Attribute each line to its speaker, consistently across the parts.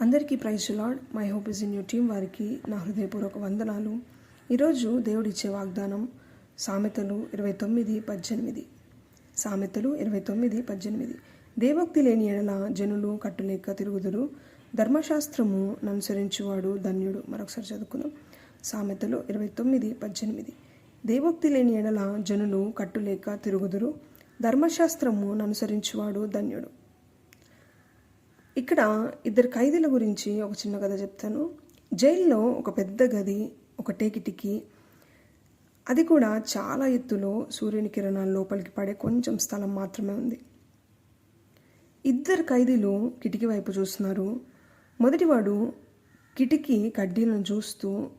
Speaker 1: అందరికీ praise Lord my hope is in you team. వారికి నా హృదయపూర్వక వందనాలు. ఈరోజు దేవుడిచ్చే వాగ్దానం సామెతలు ఇరవై తొమ్మిది పద్దెనిమిది. సామెతలు ఇరవై తొమ్మిది పద్దెనిమిది. దేవోక్తి లేని ఎడల జనులు కట్టులేక తిరుగుదురు. ధర్మశాస్త్రము ననుసరించువాడు ధన్యుడు. మరొకసారి చదువుకుందాం. సామెతలు ఇరవై తొమ్మిది పద్దెనిమిది. దేవోక్తి లేని ఎడల జనులు కట్టులేక తిరుగుదురు. ధర్మశాస్త్రము ననుసరించువాడు ధన్యుడు. ఇక్కడ ఇద్దరు ఖైదీల గురించి ఒక చిన్న కథ చెప్తాను. జైల్లో ఒక పెద్ద గది ఒకటే కిటికీ అది కూడా చాలా ఎత్తులో సూర్యుని కిరణాలు లోపలికి పడే కొంచెం స్థలం మాత్రమే ఉంది. ఇద్దరు ఖైదీలు కిటికీ వైపు చూస్తున్నారు. మొదటివాడు కిటికీ కడ్డీలను చూస్తూ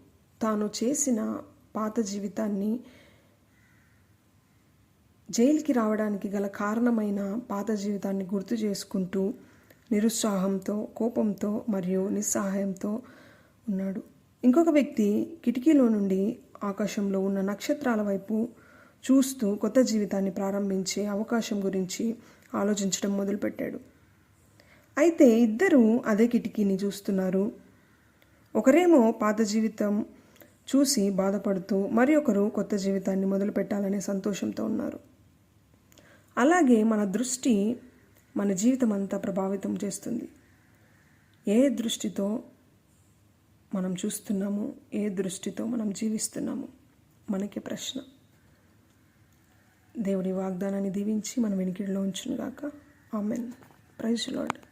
Speaker 1: తాను చేసిన పాత జీవితాన్ని జైలుకి రావడానికి గల కారణమైన పాత జీవితాన్ని గుర్తు చేసుకుంటూ నిరుత్సాహంతో కోపంతో మరియు నిస్సహాయంతో ఉన్నాడు. ఇంకొక వ్యక్తి కిటికీలో నుండి ఆకాశంలో ఉన్న నక్షత్రాల వైపు చూస్తూ కొత్త జీవితాన్ని ప్రారంభించే అవకాశం గురించి ఆలోచించడం మొదలుపెట్టాడు. అయితే ఇద్దరూ అదే కిటికీని చూస్తున్నారు. ఒకరేమో పాత జీవితం చూసి బాధపడుతూ మరి ఒకరు కొత్త జీవితాన్ని మొదలుపెట్టాలనే సంతోషంతో ఉన్నారు. అలాగే మన దృష్టి మన జీవితం అంతా ప్రభావితం చేస్తుంది. ఏ దృష్టితో మనం చూస్తున్నాము ఏ దృష్టితో మనం జీవిస్తున్నాము మనకి ప్రశ్న. దేవుడి వాగ్దానాన్ని దీవించి మన వెనికిడిలో ఉంచునుగాక. ఆమెన్. Praise Lord